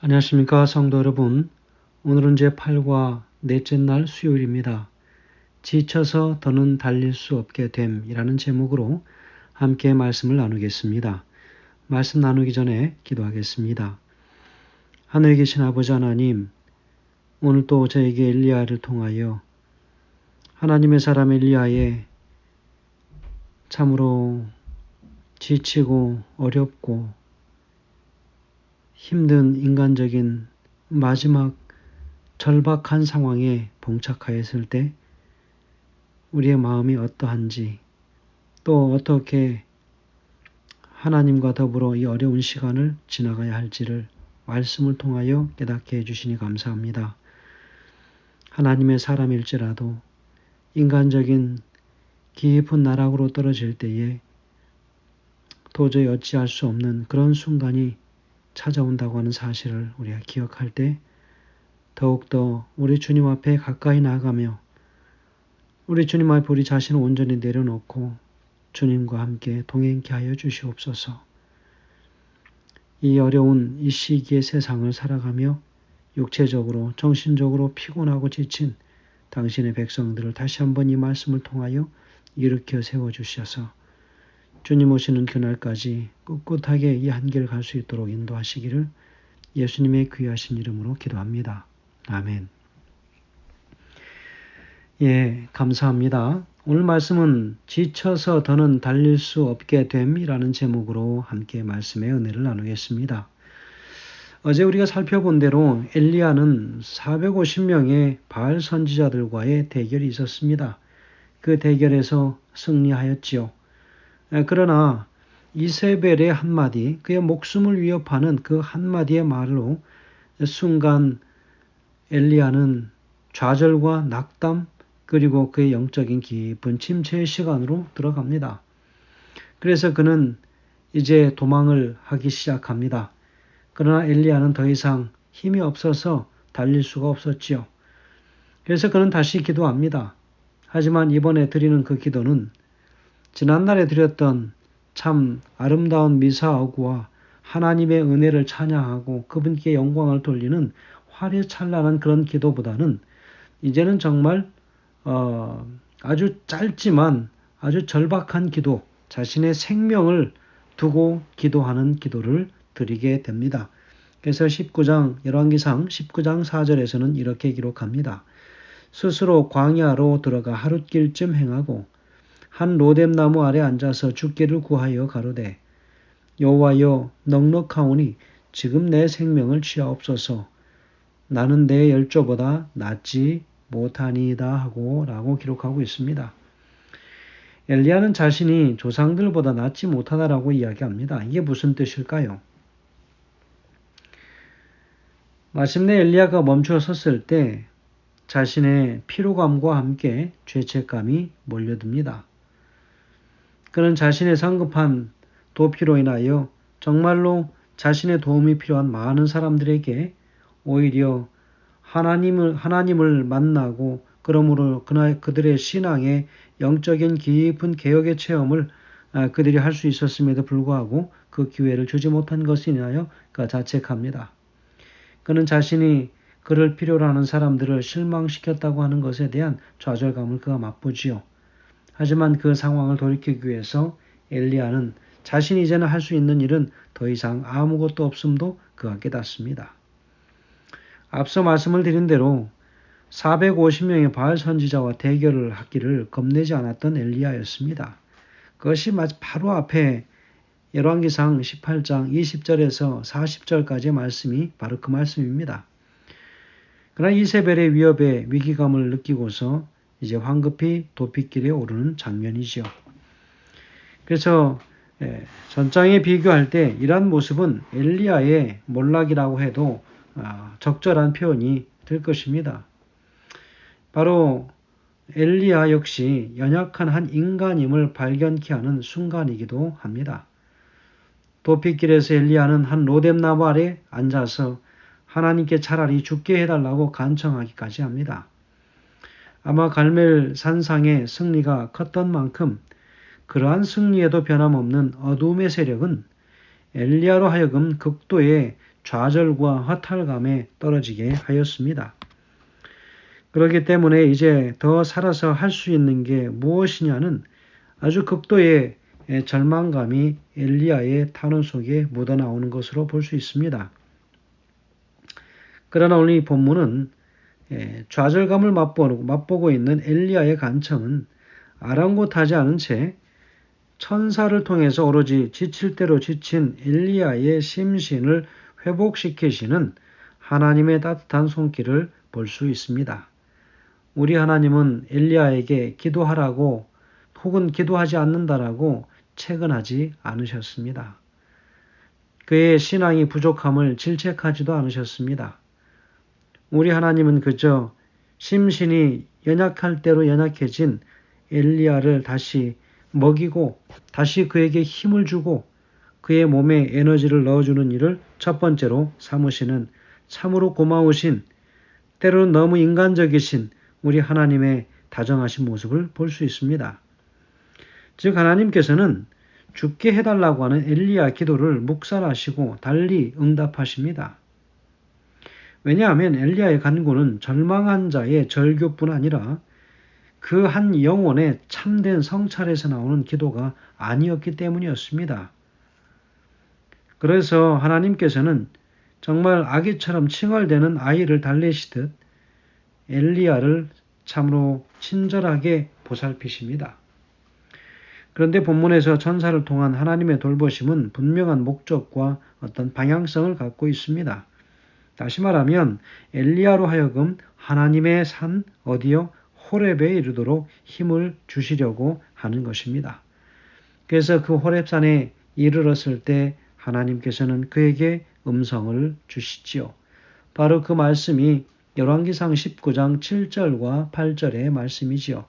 안녕하십니까 성도 여러분. 오늘은 제8과 넷째 날 수요일입니다. 지쳐서 더는 달릴 수 없게 됨이라는 제목으로 함께 말씀을 나누겠습니다. 말씀 나누기 전에 기도하겠습니다. 하늘에 계신 아버지 하나님, 오늘 또 저에게 엘리야를 통하여 하나님의 사람 엘리야의 참으로 지치고 어렵고 힘든 인간적인 마지막 절박한 상황에 봉착하였을 때 우리의 마음이 어떠한지 또 어떻게 하나님과 더불어 이 어려운 시간을 지나가야 할지를 말씀을 통하여 깨닫게 해주시니 감사합니다. 하나님의 사람일지라도 인간적인 깊은 나락으로 떨어질 때에 도저히 어찌할 수 없는 그런 순간이 찾아온다고 하는 사실을 우리가 기억할 때 더욱더 우리 주님 앞에 가까이 나아가며 우리 주님 앞에 우리 자신을 온전히 내려놓고 주님과 함께 동행케 하여 주시옵소서. 이 어려운 이 시기의 세상을 살아가며 육체적으로 정신적으로 피곤하고 지친 당신의 백성들을 다시 한번 이 말씀을 통하여 일으켜 세워 주셔서 주님 오시는 그날까지 꿋꿋하게 이 한계를 갈수 있도록 인도하시기를 예수님의 귀하신 이름으로 기도합니다. 아멘. 예, 감사합니다. 오늘 말씀은 지쳐서 더는 달릴 수 없게 됨이라는 제목으로 함께 말씀의 은혜를 나누겠습니다. 어제 우리가 살펴본 대로 엘리야는 450명의 바알 선지자들과의 대결이 있었습니다. 그 대결에서 승리하였지요. 그러나 이세벨의 한마디, 그의 목숨을 위협하는 그 한마디의 말로 순간 엘리야는 좌절과 낙담 그리고 그의 영적인 깊은 침체의 시간으로 들어갑니다. 그래서 그는 이제 도망을 하기 시작합니다. 그러나 엘리야는 더 이상 힘이 없어서 달릴 수가 없었지요. 그래서 그는 다시 기도합니다. 하지만 이번에 드리는 그 기도는 지난날에 드렸던 참 아름다운 미사하고와 하나님의 은혜를 찬양하고 그분께 영광을 돌리는 화려찬란한 그런 기도보다는 이제는 정말 어, 아주 짧지만 아주 절박한 기도, 자신의 생명을 두고 기도하는 기도를 드리게 됩니다. 그래서 19장 열왕기상 19장 4절에서는 이렇게 기록합니다. 스스로 광야로 들어가 하룻길쯤 행하고 한 로뎀나무 아래 앉아서 죽기를 구하여 가로되 여호와여 넉넉하오니 지금 내 생명을 취하옵소서 나는 내 열조보다 낫지 못하니이다 하고 라고 기록하고 있습니다. 엘리야는 자신이 조상들보다 낫지 못하다라고 이야기합니다. 이게 무슨 뜻일까요? 마침내 엘리야가 멈춰 섰을 때 자신의 피로감과 함께 죄책감이 몰려듭니다. 그는 자신의 성급한 도피로 인하여 정말로 자신의 도움이 필요한 많은 사람들에게 오히려 하나님을, 하나님을 만나고 그러므로 그들의 신앙의 영적인 깊은 개혁의 체험을 아, 그들이 할 수 있었음에도 불구하고 그 기회를 주지 못한 것이 인하여 자책합니다. 그는 자신이 그를 필요로 하는 사람들을 실망시켰다고 하는 것에 대한 좌절감을 그가 맛보지요. 하지만 그 상황을 돌이키기 위해서 엘리야는 자신이 이제는 할 수 있는 일은 더 이상 아무것도 없음도 그가 깨닫습니다. 앞서 말씀을 드린 대로 450명의 바알 선지자와 대결을 하기를 겁내지 않았던 엘리야였습니다. 그것이 바로 앞에 열왕기상 18장 20절에서 40절까지의 말씀이 바로 그 말씀입니다. 그러나 이세벨의 위협에 위기감을 느끼고서 이제 황급히 도피길에 오르는 장면이지요. 그래서 예, 전장에 비교할 때 이러한 모습은 엘리야의 몰락이라고 해도 아, 적절한 표현이 될 것입니다. 바로 엘리야 역시 연약한 한 인간임을 발견케 하는 순간이기도 합니다. 도피길에서 엘리야는 한 로뎀나무 아래 앉아서 하나님께 차라리 죽게 해달라고 간청하기까지 합니다. 아마 갈멜 산상의 승리가 컸던 만큼 그러한 승리에도 변함없는 어두움의 세력은 엘리야로 하여금 극도의 좌절과 허탈감에 떨어지게 하였습니다. 그렇기 때문에 이제 더 살아서 할 수 있는 게 무엇이냐는 아주 극도의 절망감이 엘리야의 탄원 속에 묻어나오는 것으로 볼 수 있습니다. 그러나 오늘 이 본문은 좌절감을 맛보고, 맛보고 있는 엘리야의 간청은 아랑곳하지 않은 채 천사를 통해서 오로지 지칠 대로 지친 엘리야의 심신을 회복시키시는 하나님의 따뜻한 손길을 볼 수 있습니다. 우리 하나님은 엘리야에게 기도하라고 혹은 기도하지 않는다라고 채근하지 않으셨습니다. 그의 신앙이 부족함을 질책하지도 않으셨습니다. 우리 하나님은 그저 심신이 연약할 대로 연약해진 엘리야를 다시 먹이고 다시 그에게 힘을 주고 그의 몸에 에너지를 넣어주는 일을 첫 번째로 삼으시는 참으로 고마우신 때로는 너무 인간적이신 우리 하나님의 다정하신 모습을 볼 수 있습니다. 즉 하나님께서는 죽게 해달라고 하는 엘리야 기도를 묵살하시고 달리 응답하십니다. 왜냐하면 엘리야의 간구는 절망한 자의 절규뿐 아니라 그 한 영혼의 참된 성찰에서 나오는 기도가 아니었기 때문이었습니다. 그래서 하나님께서는 정말 아기처럼 칭얼대는 아이를 달래시듯 엘리야를 참으로 친절하게 보살피십니다. 그런데 본문에서 천사를 통한 하나님의 돌보심은 분명한 목적과 어떤 방향성을 갖고 있습니다. 다시 말하면 엘리야로 하여금 하나님의 산 어디요 호렙에 이르도록 힘을 주시려고 하는 것입니다. 그래서 그 호렙산에 이르렀을 때 하나님께서는 그에게 음성을 주시지요. 바로 그 말씀이 열왕기상 19장 7절과 8절의 말씀이지요.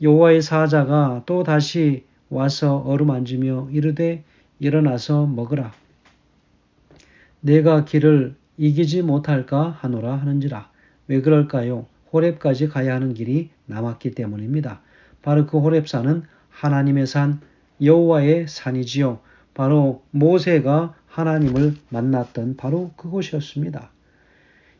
여호와의 사자가 또 다시 와서 어루만지며 이르되 일어나서 먹으라. 내가 길을 이기지 못할까 하노라 하는지라. 왜 그럴까요? 호렙까지 가야 하는 길이 남았기 때문입니다. 바로 그 호렙산은 하나님의 산 여호와의 산이지요. 바로 모세가 하나님을 만났던 바로 그곳이었습니다.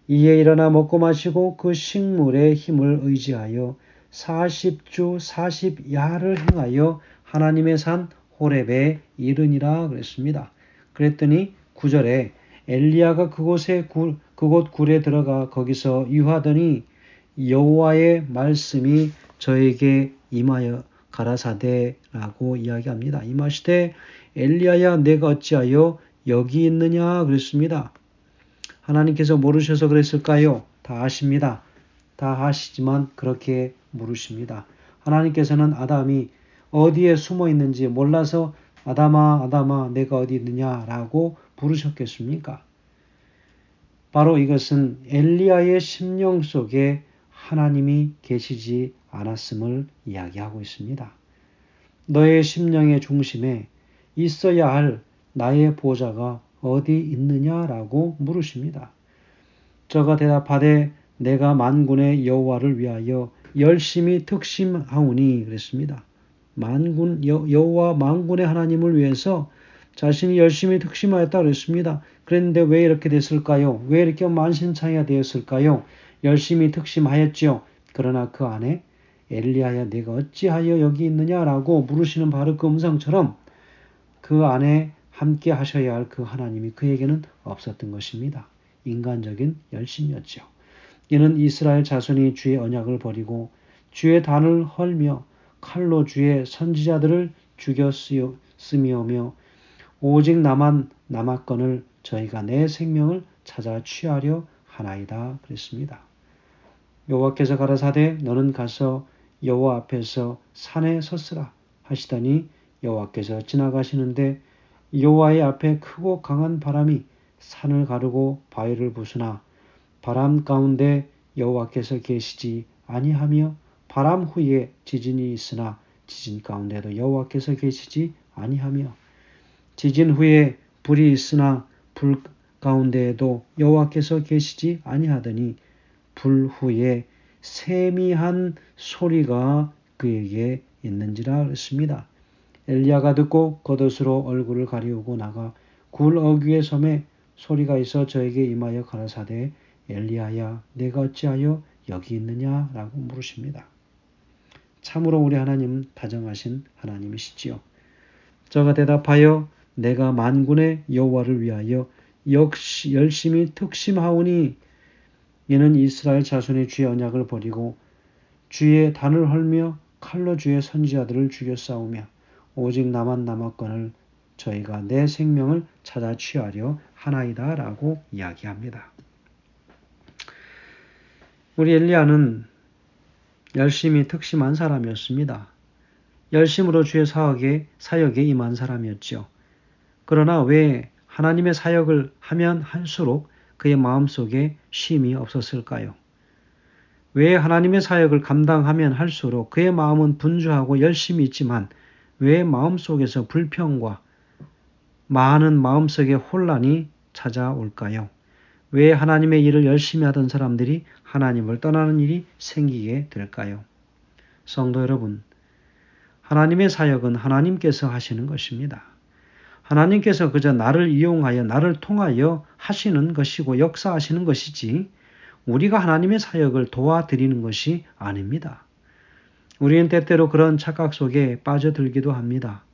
이에 일어나 먹고 마시고 그 식물의 힘을 의지하여 40주 40야를 행하여 하나님의 산 호렙에 이르니라 그랬습니다. 그랬더니 9절에 엘리야가 그곳에 굴, 그곳 굴에 들어가 거기서 유하더니 여호와의 말씀이 저에게 임하여 가라사대라고 이야기합니다. 임하시되 엘리야야 내가 어찌하여 여기 있느냐 그랬습니다. 하나님께서 모르셔서 그랬을까요? 다 아십니다. 다 아시지만 그렇게 물으십니다. 하나님께서는 아담이 어디에 숨어 있는지 몰라서 아담아 아담아 내가 어디 있느냐라고 부르셨겠습니까? 바로 이것은 엘리야의 심령 속에 하나님이 계시지 않았음을 이야기하고 있습니다. 너의 심령의 중심에 있어야 할 나의 보좌가 어디 있느냐라고 물으십니다. 저가 대답하되 내가 만군의 여호와를 위하여 열심히 특심하오니 그랬습니다. 만군 여호와 만군의 하나님을 위해서 자신이 열심히 특심하였다 그랬습니다. 그랬는데 왜 이렇게 됐을까요? 왜 이렇게 만신창이가 되었을까요? 열심히 특심하였지요. 그러나 그 안에 엘리야야 내가 어찌하여 여기 있느냐라고 물으시는 바로 그 음성처럼 그 안에 함께 하셔야 할 그 하나님이 그에게는 없었던 것입니다. 인간적인 열심이었죠. 이는 이스라엘 자손이 주의 언약을 버리고 주의 단을 헐며 칼로 주의 선지자들을 죽였으며며 오직 나만 남았건을 저희가 내 생명을 찾아 취하려 하나이다 그랬습니다. 여호와께서 가라사대 너는 가서 여호와 앞에서 산에 섰으라 하시더니 여호와께서 지나가시는데 여호와의 앞에 크고 강한 바람이 산을 가르고 바위를 부수나 바람 가운데 여호와께서 계시지 아니하며 바람 후에 지진이 있으나 지진 가운데도 여호와께서 계시지 아니하며 지진 후에 불이 있으나 불 가운데에도 여호와께서 계시지 아니하더니 불 후에 세미한 소리가 그에게 있는지라 그랬습니다. 엘리야가 듣고 겉옷으로 얼굴을 가리우고 나가 굴 어귀의 섬에 소리가 있어 저에게 임하여 가라사대 엘리야야 내가 어찌하여 여기 있느냐라고 물으십니다. 참으로 우리 하나님 다정하신 하나님이시지요. 저가 대답하여 내가 만군의 여호와를 위하여 역시 열심히 특심하오니 이는 이스라엘 자손의 주의 언약을 버리고 주의 단을 헐며 칼로 주의 선지자들을 죽여 싸우며 오직 나만 남았건을 저희가 내 생명을 찾아 취하려 하나이다 라고 이야기합니다. 우리 엘리야는 열심히 특심한 사람이었습니다. 열심으로 주의 사역에, 사역에 임한 사람이었죠. 그러나 왜 하나님의 사역을 하면 할수록 그의 마음속에 쉼이 없었을까요? 왜 하나님의 사역을 감당하면 할수록 그의 마음은 분주하고 열심히 있지만 왜 마음속에서 불평과 많은 마음속의 혼란이 찾아올까요? 왜 하나님의 일을 열심히 하던 사람들이 하나님을 떠나는 일이 생기게 될까요? 성도 여러분, 하나님의 사역은 하나님께서 하시는 것입니다. 하나님께서 그저 나를 이용하여 나를 통하여 하시는 것이고 역사하시는 것이지 우리가 하나님의 사역을 도와드리는 것이 아닙니다. 우리는 때때로 그런 착각 속에 빠져들기도 합니다.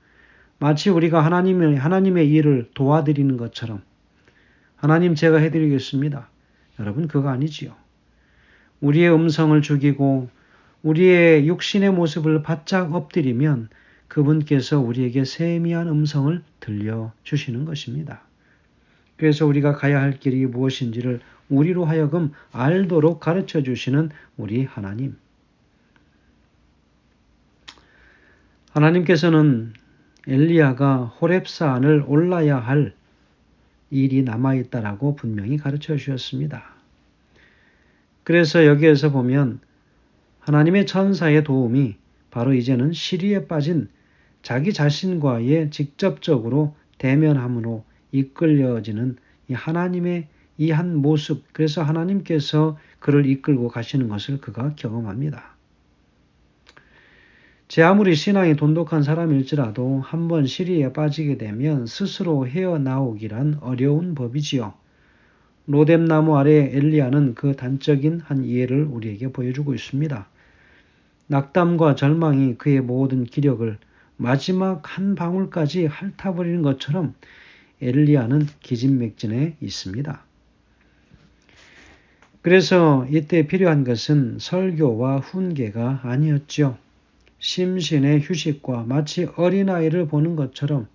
마치 우리가 하나님의, 하나님의 일을 도와드리는 것처럼 하나님 제가 해드리겠습니다. 여러분 그거 아니지요. 우리의 음성을 죽이고 우리의 육신의 모습을 바짝 엎드리면 그분께서 우리에게 세미한 음성을 들려 주시는 것입니다. 그래서 우리가 가야 할 길이 무엇인지를 우리로 하여금 알도록 가르쳐 주시는 우리 하나님. 하나님께서는 엘리야가 호랩산을 올라야 할 일이 남아 있다라고 분명히 가르쳐 주셨습니다. 그래서 여기에서 보면 하나님의 천사의 도움이 바로 이제는 시리에 빠진 자기 자신과의 직접적으로 대면함으로 이끌려지는 이 하나님의 이 한 모습, 그래서 하나님께서 그를 이끌고 가시는 것을 그가 경험합니다. 제 아무리 신앙이 돈독한 사람일지라도 한번 시리에 빠지게 되면 스스로 헤어나오기란 어려운 법이지요. 로뎀나무 아래 엘리야는 그 단적인 한 이해를 우리에게 보여주고 있습니다. 낙담과 절망이 그의 모든 기력을 마지막 한 방울까지 핥아버리는 것처럼 엘리야는 기진맥진해 있습니다. 그래서 이때 필요한 것은 설교와 훈계가 아니었죠. 심신의 휴식과 마치 어린아이를 보는 것처럼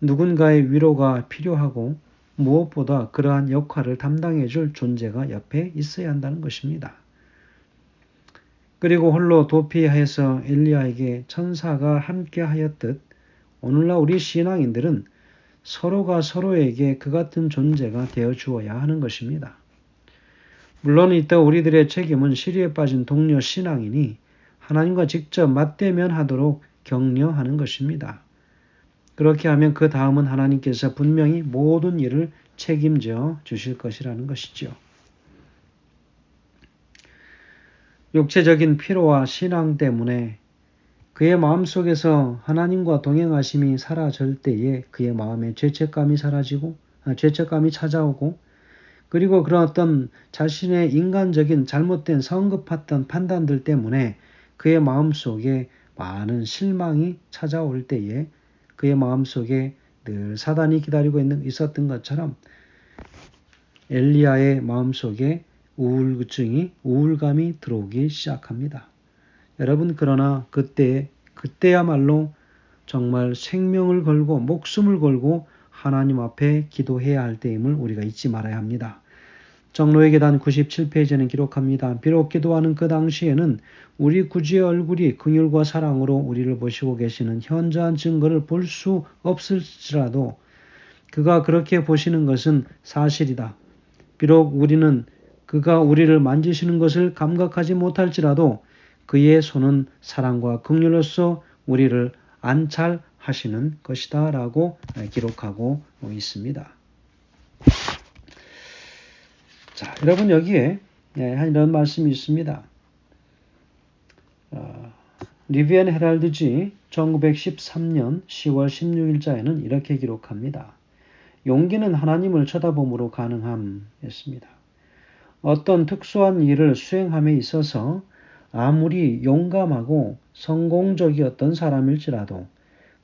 누군가의 위로가 필요하고 무엇보다 그러한 역할을 담당해 줄 존재가 옆에 있어야 한다는 것입니다. 그리고 홀로 도피해서 엘리야에게 천사가 함께 하였듯 오늘날 우리 신앙인들은 서로가 서로에게 그 같은 존재가 되어 주어야 하는 것입니다. 물론 이때 우리들의 책임은 시리에 빠진 동료 신앙이니 하나님과 직접 맞대면 하도록 격려하는 것입니다. 그렇게 하면 그 다음은 하나님께서 분명히 모든 일을 책임져 주실 것이라는 것이죠. 육체적인 피로와 신앙 때문에 그의 마음속에서 하나님과 동행하심이 사라질 때에 그의 마음에 죄책감이 사라지고 아, 죄책감이 찾아오고 그리고 그런 어떤 자신의 인간적인 잘못된 성급했던 판단들 때문에 그의 마음속에 많은 실망이 찾아올 때에 그의 마음속에 늘 사단이 기다리고 있는, 있었던 것처럼 엘리야의 마음속에 우울증이 우울감이 들어오기 시작합니다. 여러분 그러나 그때 그때야말로 정말 생명을 걸고 목숨을 걸고 하나님 앞에 기도해야 할 때임을 우리가 잊지 말아야 합니다. 정로의 계단 97페이지에는 기록합니다. 비록 기도하는 그 당시에는 우리 구주의 얼굴이 긍휼과 사랑으로 우리를 보시고 계시는 현저한 증거를 볼 수 없을지라도 그가 그렇게 보시는 것은 사실이다. 비록 우리는 그가 우리를 만지시는 것을 감각하지 못할지라도 그의 손은 사랑과 긍휼로서 우리를 안찰하시는 것이다 라고 기록하고 있습니다. 자, 여러분 여기에 예, 이런 말씀이 있습니다. 어, 리비안 헤랄드지 1913년 10월 16일자에는 이렇게 기록합니다. 용기는 하나님을 쳐다봄으로 가능함이었습니다. 어떤 특수한 일을 수행함에 있어서 아무리 용감하고 성공적이었던 사람일지라도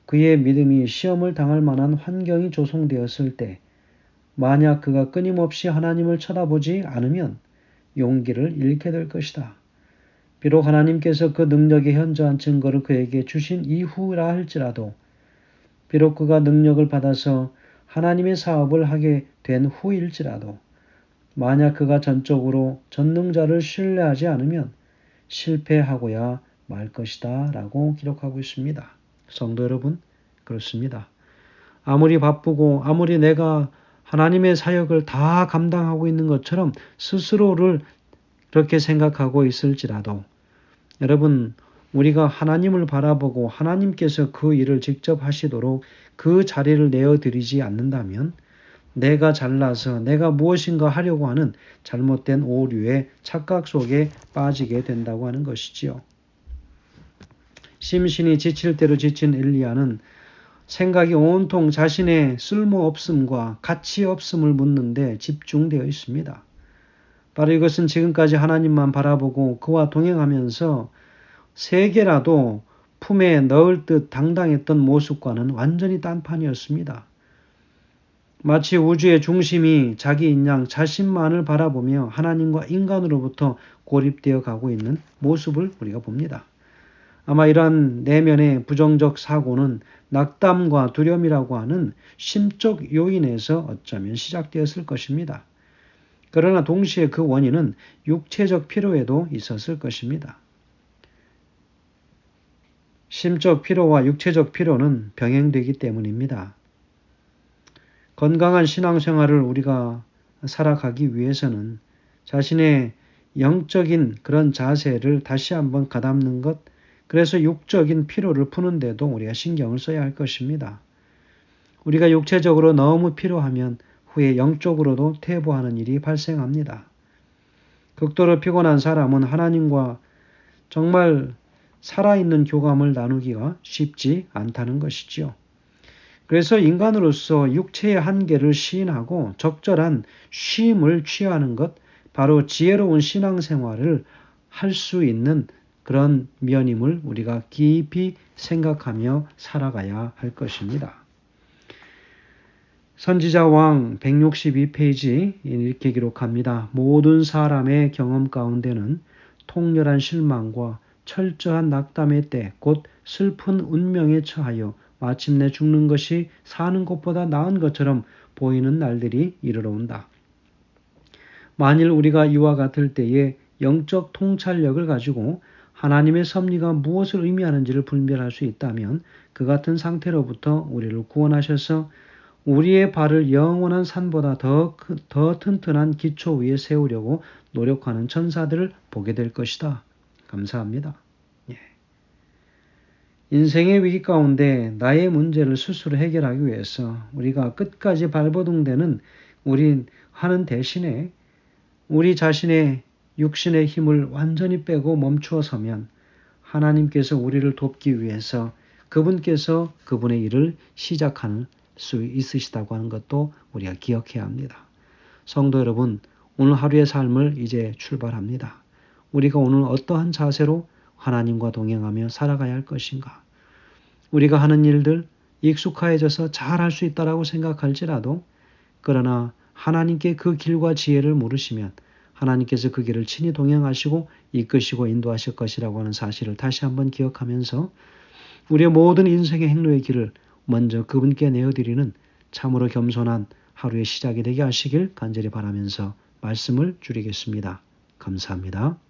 그의 믿음이 시험을 당할 만한 환경이 조성되었을 때 만약 그가 끊임없이 하나님을 쳐다보지 않으면 용기를 잃게 될 것이다. 비록 하나님께서 그 능력의 현저한 증거를 그에게 주신 이후라 할지라도 비록 그가 능력을 받아서 하나님의 사업을 하게 된 후일지라도 만약 그가 전적으로 전능자를 신뢰하지 않으면 실패하고야 말 것이다 라고 기록하고 있습니다. 성도 여러분, 그렇습니다. 아무리 바쁘고 아무리 내가 하나님의 사역을 다 감당하고 있는 것처럼 스스로를 그렇게 생각하고 있을지라도 여러분 우리가 하나님을 바라보고 하나님께서 그 일을 직접 하시도록 그 자리를 내어드리지 않는다면 내가 잘나서 내가 무엇인가 하려고 하는 잘못된 오류의 착각 속에 빠지게 된다고 하는 것이지요. 심신이 지칠 대로 지친 엘리야는 생각이 온통 자신의 쓸모없음과 가치 없음을 묻는데 집중되어 있습니다. 바로 이것은 지금까지 하나님만 바라보고 그와 동행하면서 세계라도 품에 넣을 듯 당당했던 모습과는 완전히 딴판이었습니다. 마치 우주의 중심이 자기 인 양 자신만을 바라보며 하나님과 인간으로부터 고립되어 가고 있는 모습을 우리가 봅니다. 아마 이러한 내면의 부정적 사고는 낙담과 두려움이라고 하는 심적 요인에서 어쩌면 시작되었을 것입니다. 그러나 동시에 그 원인은 육체적 피로에도 있었을 것입니다. 심적 피로와 육체적 피로는 병행되기 때문입니다. 건강한 신앙생활을 우리가 살아가기 위해서는 자신의 영적인 그런 자세를 다시 한번 가담는 것, 그래서 육적인 피로를 푸는데도 우리가 신경을 써야 할 것입니다. 우리가 육체적으로 너무 피로하면 후에 영적으로도 퇴보하는 일이 발생합니다. 극도로 피곤한 사람은 하나님과 정말 살아있는 교감을 나누기가 쉽지 않다는 것이지요. 그래서 인간으로서 육체의 한계를 시인하고 적절한 쉼을 취하는 것, 바로 지혜로운 신앙생활을 할 수 있는 그런 면임을 우리가 깊이 생각하며 살아가야 할 것입니다. 선지자 왕 162페이지 이렇게 기록합니다. 모든 사람의 경험 가운데는 통렬한 실망과 철저한 낙담의 때, 곧 슬픈 운명에 처하여 마침내 죽는 것이 사는 것보다 나은 것처럼 보이는 날들이 이르러 온다. 만일 우리가 이와 같을 때에 영적 통찰력을 가지고 하나님의 섭리가 무엇을 의미하는지를 분별할 수 있다면 그 같은 상태로부터 우리를 구원하셔서 우리의 발을 영원한 산보다 더, 더 튼튼한 기초 위에 세우려고 노력하는 천사들을 보게 될 것이다. 감사합니다. 예. 인생의 위기 가운데 나의 문제를 스스로 해결하기 위해서 우리가 끝까지 발버둥대는 우리 하는 대신에 우리 자신의 육신의 힘을 완전히 빼고 멈추어 서면 하나님께서 우리를 돕기 위해서 그분께서 그분의 일을 시작할 수 있으시다고 하는 것도 우리가 기억해야 합니다. 성도 여러분, 오늘 하루의 삶을 이제 출발합니다. 우리가 오늘 어떠한 자세로 하나님과 동행하며 살아가야 할 것인가? 우리가 하는 일들 익숙해져서 잘 할 수 있다라고 생각할지라도 그러나 하나님께 그 길과 지혜를 물으시면 하나님께서 그 길을 친히 동행하시고 이끄시고 인도하실 것이라고 하는 사실을 다시 한번 기억하면서 우리의 모든 인생의 행로의 길을 먼저 그분께 내어드리는 참으로 겸손한 하루의 시작이 되게 하시길 간절히 바라면서 말씀을 줄이겠습니다. 감사합니다.